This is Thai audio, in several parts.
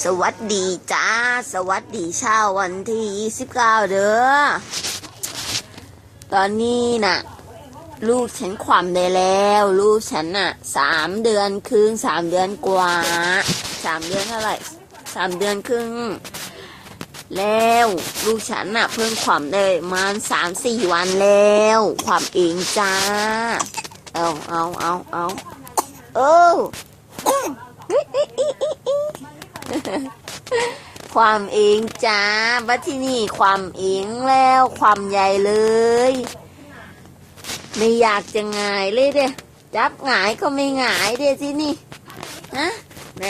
สวัสดีจ้า สวัสดีเช้าวันที่ 29 เด้อ ตอนนี้น่ะ ลูกฉันความได้แล้ว ลูกฉันน่ะสามเดือนครึ่งสามเดือนกว่าสามเดือนเท่าไหร่สามเดือนครึ่ง แล้วลูกฉันน่ะ เพิ่งความได้มาณสามสี่วันแล้ว ความเองจ้า เอาเอาเอาเอาเออ ความเองจ้าบัที่นี่ความเองแล้วความใหญ่เลย ไม่อยากจะหงายเลยเด้จับหงายก็ไม่หงายเด้ที่นี่ฮะไหน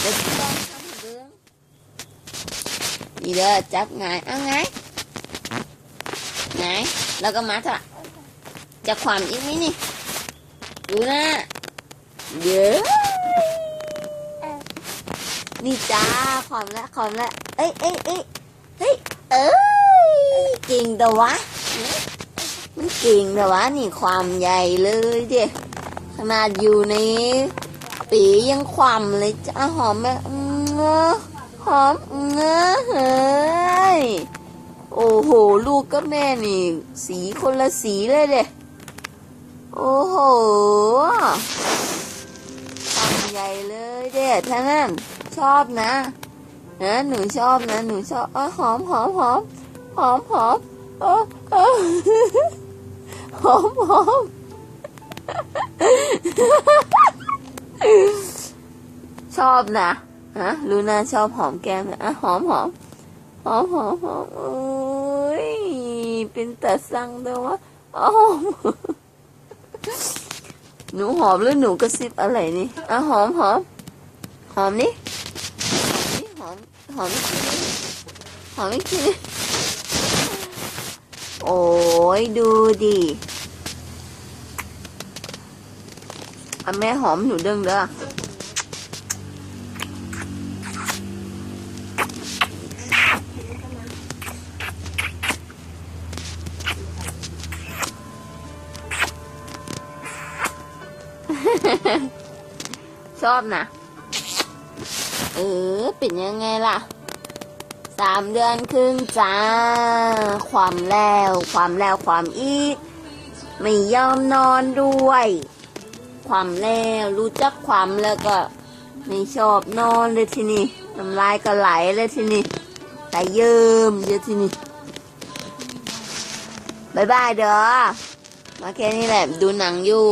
เดี๋ยวลองทำเบิ้งนี่เด้อจับหงายเอาไงไงายแล้วก็มาเถอะจะความอีกนิดนี่ดูนะเยอะ นี่จ้าความละความละเอ้ยเอ้ยเอ้ยเฮ้ยเอ้ยเก่งแต่วะมันเก่งแต่วะนี่ความใหญ่เลยเดียขนาดอยู่ในปียังความเลยจ้าหอมแบบเงอหอมเงอเฮ้ยโอ้โห ลูกกับแม่นี่ สีคนละสีเลยเด้โอ้โหความใหญ่เลยเด็ดท่านั้น ชอบนะนะหนูชอบนะหนูชอบอ๋อหอมหอมหอมหอมหอมเออเออหอมหอมชอบนะฮะลูน่าชอบหอมแก้มนะอะหอมหอมหอมหอมหอมโอ้ยเป็นแต่สั่งแต่ว่าอ๋อหนูหอมหรือหนูกระซิบอะไรนี่อะหอมหอมหอมนี่ อมหอม หอมอีกทีนึงโอ้ยดูดิอะแม่หอมหนูดึงเด้อชอบนะ เออ เป็นยังไงล่ะสามเดือนครึ่งจ้า ความแล้ว ความแล้วความอีก ไม่ยอมนอนด้วย ความแล้วรู้จักความแล้วก็ ไม่ชอบนอนเลยทีนี้น้ำลายก็ไหลเลยทีนี้แต่เยิมเยอะทีนี้บายบายเด้อมาแค่นี้แหละ ดูหนังอยู่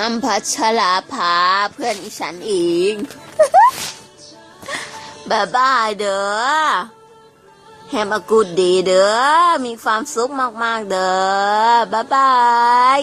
อัมพัชราภาเพื่อนอีฉันเองบายบายเด้อแฮมอกูดดีเด้อ มีความสุขมาก ๆ เด้อบ๊ายบาย